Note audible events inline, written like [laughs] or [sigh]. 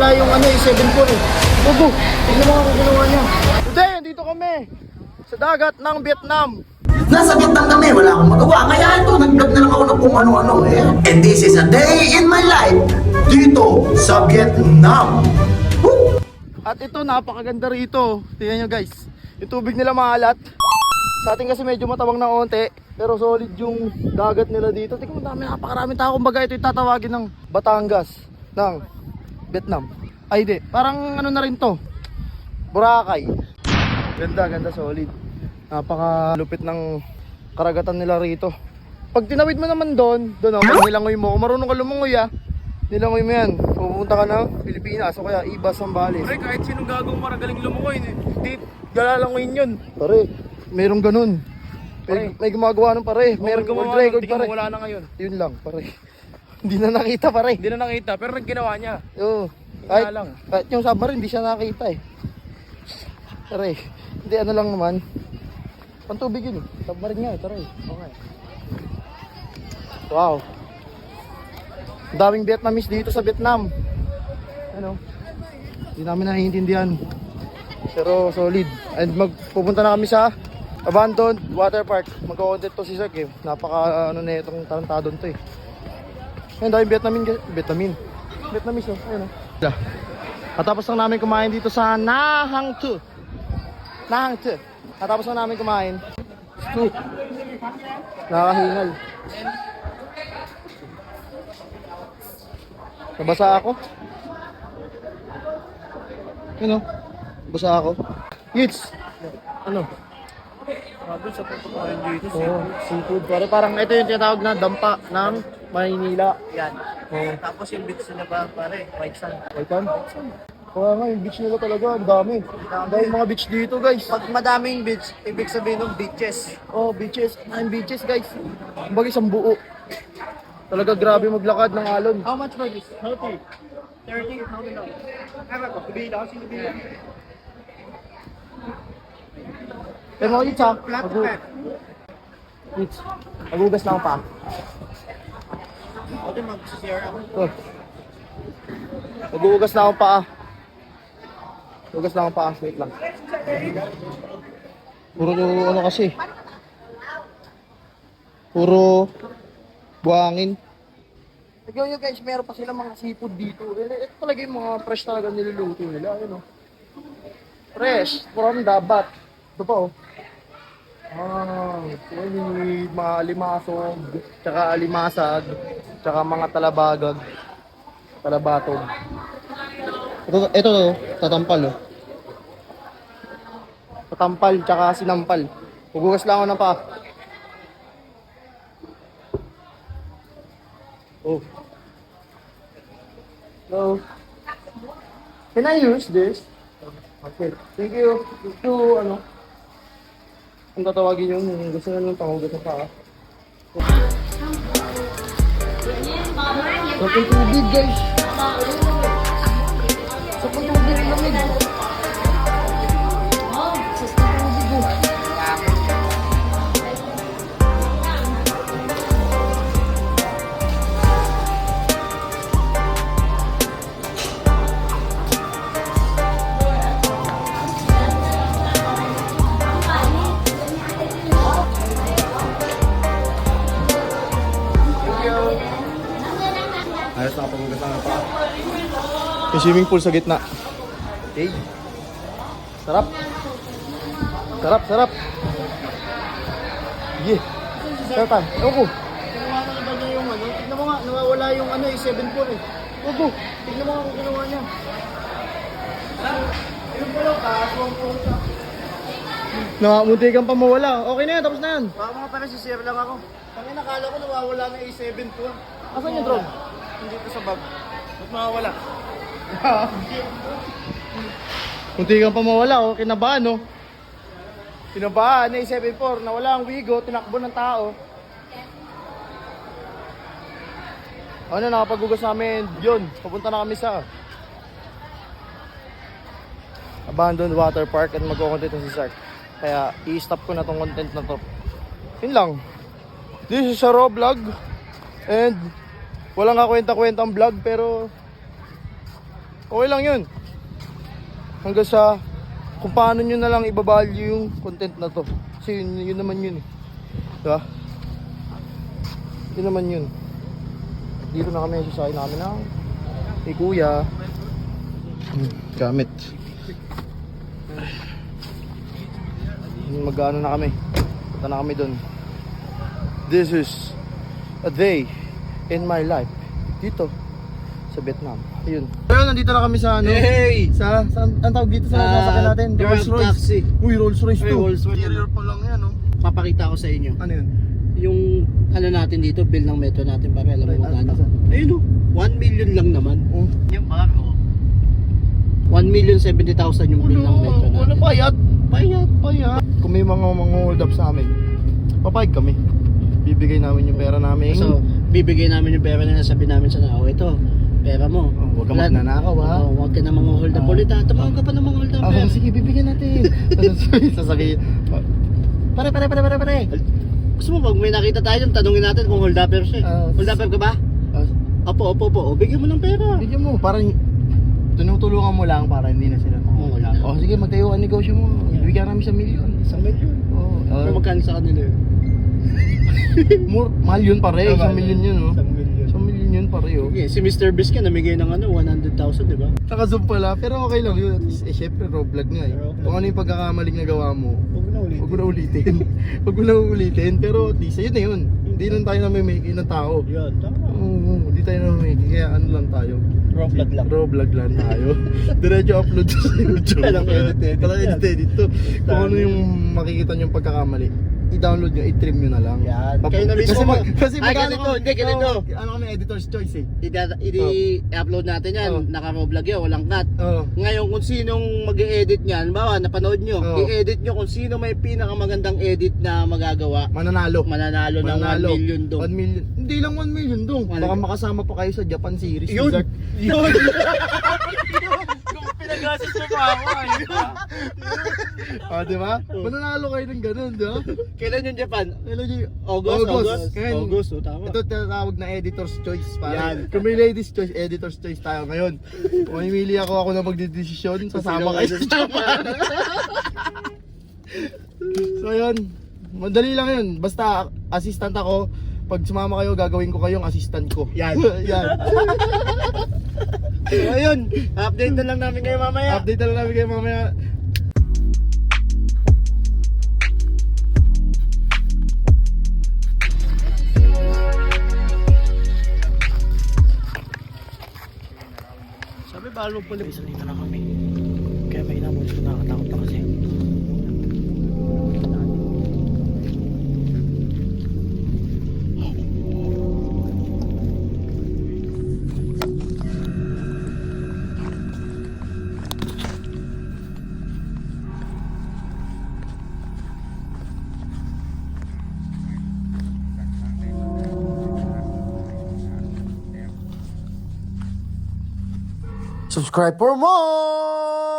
nawawala yung ano, yung 7-4 eh. Ugo, tignan mo kung ginawa niya. Today, andito kami sa dagat ng Vietnam. Nasa Vietnam kami, wala akong magawa. Kaya ito, nag-vlog na lang ako ng kung ano-ano eh. And this is a day in my life dito sa Vietnam. Woo! At ito, napakaganda rito. Tingnan nyo guys. Yung tubig nila maalat. Sa atin kasi medyo matabang na onte. Pero solid yung dagat nila dito. Tingnan mo, dami, napakaraming tao. Kumbaga ito yung tatawagin ng Batangas. Ng Vietnam. Ay di, parang ano na rin to. Boracay. Ganda, ganda, solid. Napakalupit ng karagatan nila rito. Pag tinawid mo naman doon, doon oh, pag nilangoy mo, kung marunong ka lumangoy ah, nilangoy mo yan, pupunta ka ng Pilipinas o kaya Ibas, Sambales. Pare, kahit sinong gagawin maragaling lumangoy, hindi galalangoyin yun. Pare, merong ganun. May, may gumagawa nun pare, meron world record pare. wala na ngayon. Yun lang pare. Hindi na nakita pare. Hindi na nakita, pero nagkinawa niya. Oo. Kahit, lang. kahit yung submarine, hindi siya nakita eh. Tara eh. Hindi ano lang naman. Pantubig yun eh. Submarine nga eh. Tara eh. Okay. Wow. Daming Vietnamese dito sa Vietnam. Ano? Hindi namin naiintindihan. Pero solid. And magpupunta na kami sa abandoned water park. Magko-content to si Sir eh. Napaka ano na itong tarantadon to eh. Ayun, dahil Vietnamin, Vietnamin. Vietnamese oh, ayun oh. Yeah. Katapos lang namin kumain dito sa Nahang Tu. Nahang Tu. Katapos lang namin kumain. Tu. Nakahingal. Nabasa ako. Yun oh. Basa ako. Yits. Ano? Grabe sa pagpapakain dito. Oh, seafood. Pare, parang ito yung tinatawag na dampa ng Maynila. Yan. Oh. Tapos yung beach nila pa, pare, white sand. Kaitan? Kaya nga, yung beach nila talaga, ang dami. Ang dami mga beach dito, guys. Pag madaming beach, ibig sabihin ng beaches. Oh, beaches. Nine beaches, guys. Kumbaga isang buo. Talaga grabe maglakad ng alon. How much for this? 30. 30? How many? Ano ko? Kubila sino bila? Pero Flat to magu- flat. It's, magugas lang pa. Ako din mag-CR ako. Ito. Magugas na akong paa. Magugas na akong paa. Wait lang. Puro ano kasi. Puro buhangin. Tignan nyo guys, meron pa sila mga seafood dito. Eh, Ito talaga yung mga fresh talaga niluluto nila. Ayun oh. Fresh from dabat. Ito pa oh. Ah, yung mga limasog, tsaka alimasag, tsaka mga talabagag, talabatog. Ito, ito, tatampal oh. Tatampal, tsaka sinampal. Hugugas lang ako ng pa. Oh. Hello. Can I use this? Okay. Thank you. Ito, ano, kung tatawagin yung gusto nyo ng pangugat ng paa. Sa tubig guys. Yung swimming pool sa gitna. Okay. Sarap. Sarap, sarap. Sige. Sarap. Ewan ko. Ginawa na ba niya yung ano? Tignan mo nga, nawawala yung ano, yung 7-4 eh. Opo, tignan mo nga kung ginawa niya. Yung pala, kaaswang po siya. Nakamunti kang pa mawala. Okay na yan, tapos na yan. Baka mga pala si Sir lang ako. Tangin nakala ko nawawala na yung 7-4. Asan yung drone? Hindi ko sa bag. Ba't makawala? Kunti kang pa mawala, oh. Kinabahan, no? Kinabahan na yung 7-4. Nawala ang wigo, tinakbo ng tao. Ano, nakapagugas namin yun. Papunta na kami sa abandoned water park at magkukontent na si Sark. Kaya i-stop ko na tong content na to. Yun lang. This is a raw vlog. And walang kakwenta-kwentang vlog pero Okay lang yun. Hanggang sa kung paano nyo na lang ibabalue yung content na to. Kasi yun, yun naman yun eh. Diba? Yun naman yun. Dito na kami sa namin ng kay kuya. Hmm, gamit. Mag-ano na kami. Punta na kami dun. This is a day in my life. Dito sa Vietnam. Ayun. Ayun, nandito na kami sa ano? Hey! Sa, sa ang tawag dito sa Ah, sasakyan natin? Rolls Royce. taxi. Uy, Rolls Royce Ay, to. Rolls Royce. Interior pa lang yan, oh. Papakita ko sa inyo. Ano yun? Yung ano natin dito, bill ng metro natin para alam Ay, mo magkano. Ayun o, 1 million lang naman. Oh. Yung baro. 1 million 70,000 yung bill ng metro natin. Wala bayad. Bayad. Bayad. Kung may mga mga hold up sa amin, papayag kami. Bibigay namin yung pera namin. So, bibigay namin yung pera nila, sabi namin sa nao, ito, pera mo. Oh, huwag ka Wala- magnanakaw, ha? Oo, huwag ka na mga hold up Ah. ulit ha. Tumawag ka pa ng mga hold up. Ah, eh. sige, bibigyan natin. [laughs] Sasabihin. Pare, pare, pare, pare, pare. Gusto mo, pag may nakita tayo dyan, tanungin natin kung hold upper siya. eh. Ah, hold upper ka ba? Ah, Opo, opo, opo. O, bigyan mo ng pera. Bigyan mo, parang tinutulungan mo lang para hindi na sila Oo, wala. Oh, sige, magtayo ka negosyo mo. Bibigyan namin sa milyon. Isang milyon. Oh, Pero magkano sa kanila yun? [laughs] more, mahal yun pare, Ah, isang milyon yun, oh. Isang yun pare, oh. Okay, si Mr. Beast ka namigay ng ano, 100,000, di ba? Naka-zoom pala, pero okay lang yun. At least, eh, syempre, raw vlog nga eh. Raw vlog. Kung ano yung pagkakamaling nagawa mo, Huwag na ulit. huwag mo na ulitin. [laughs] huwag mo na ulitin, pero at least, ayun na yun. Hindi lang tayo namimiki ng tao. Yan, tama. Oo, hindi tayo namimiki, kaya ano lang tayo. Raw vlog lang. Raw vlog lang tayo. [laughs] Diretso upload sa [laughs] YouTube. Walang edit-edit Walang yan. edit-edit to. Kung ano yung makikita nyo yung pagkakamali, i-download nyo, i-trim nyo na lang. Yan. Pap- Kayo na mismo Kasi, mag, kasi Ay, magkano ganito, hindi, ganito. Ano kami, editor's choice eh. Ida- I-upload natin yan, Oh. naka-raw vlog yan, walang cut. Oo. Ngayon, kung sinong mag-edit niyan, bawa, napanood nyo, Oh. i-edit nyo kung sino may pinakamagandang edit na magagawa, Mananalo. mananalo, Mananalo. ng 1 million doon. 1 million. Hindi lang 1 million dong. Baka makasama pa kayo sa Japan series. Yun! Yun! [laughs] Kung pinagastos mo pa ako, Ah, di ba? Mananalo kayo ng ganun, di ba? Kailan yung Japan? Kailan nyo August, August. Ngayon, August, oh, tama. Ito tinatawag na editor's choice. Yan. Para. Kung may ladies choice, editor's choice tayo ngayon. Kung mamimili ako, ako na magdidesisyon, sasama kayo sa Japan. [laughs] so yun, madali lang yun. Basta assistant ako, pag sumama kayo, gagawin ko kayong assistant ko. Yan. [laughs] Yan. [laughs] So, ayun, update na lang namin kayo mamaya. Update na lang namin kayo mamaya. Sabi, balo pala. Isa dito na kami. Kaya may inamulis ko nakakatakot pa kasi. Subscribe for more!